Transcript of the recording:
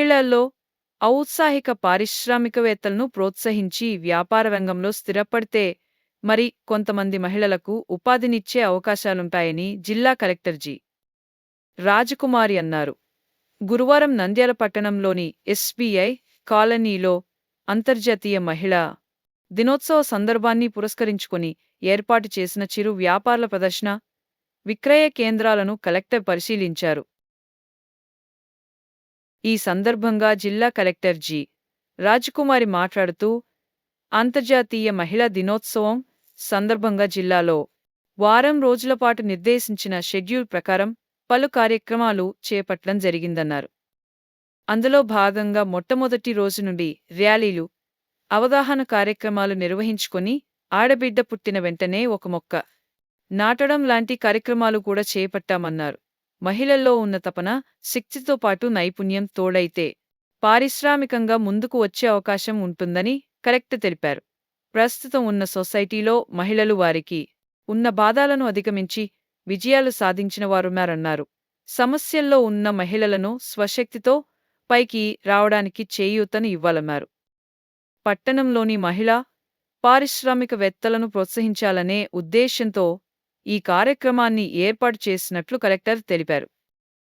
మహిళల్లో ఔత్సాహిక పారిశ్రామికవేత్తలను ప్రోత్సహించి వ్యాపార రంగంలో స్థిరపడితే మరి కొంతమంది మహిళలకు ఉపాధినిచ్చే అవకాశాలుంటాయని జిల్లా కలెక్టర్ జి. రాజకుమారి అన్నారు. గురువారం నంద్యాల పట్టణంలోని ఎస్బీఐ కాలనీలో అంతర్జాతీయ మహిళా దినోత్సవ సందర్భాన్ని పురస్కరించుకుని ఏర్పాటు చేసిన చిరు వ్యాపారాల ప్రదర్శన, విక్రయ కేంద్రాలను కలెక్టర్ పరిశీలించారు. ఈ సందర్భంగా జిల్లా కలెక్టర్ జి. రాజకుమారి మాట్లాడుతూ అంతర్జాతీయ మహిళా దినోత్సవం సందర్భంగా జిల్లాలో వారం రోజులపాటు నిర్దేశించిన షెడ్యూల్ ప్రకారం పలు కార్యక్రమాలు చేపట్టడం జరిగిందన్నారు. అందులో భాగంగా మొట్టమొదటి రోజు నుండి ర్యాలీలు, అవగాహన కార్యక్రమాలు నిర్వహించుకొని ఆడబిడ్డ పుట్టిన వెంటనే ఒక మొక్క నాటడం లాంటి కార్యక్రమాలు కూడా చేపట్టామన్నారు. మహిళల్లో ఉన్న తపన, శక్తితో పాటు నైపుణ్యం తోడైతే పారిశ్రామికంగా ముందుకు వచ్చే అవకాశం ఉంటుందని కలెక్టర్ తెలిపారు. ప్రస్తుతం ఉన్న సొసైటీలో మహిళలు వారికి ఉన్న బాధాలను అధిగమించి విజయాలు సాధించిన వారున్నారన్నారు. సమస్యల్లో ఉన్న మహిళలను స్వశక్తితో పైకి రావడానికి చేయూతను ఇవ్వాలన్నారు. పట్టణంలోని మహిళా పారిశ్రామికవేత్తలను ప్రోత్సహించాలనే ఉద్దేశ్యంతో ఈ కార్యక్రమాన్ని ఏర్పాటు చేసినట్లు కలెక్టర్ తెలిపారు.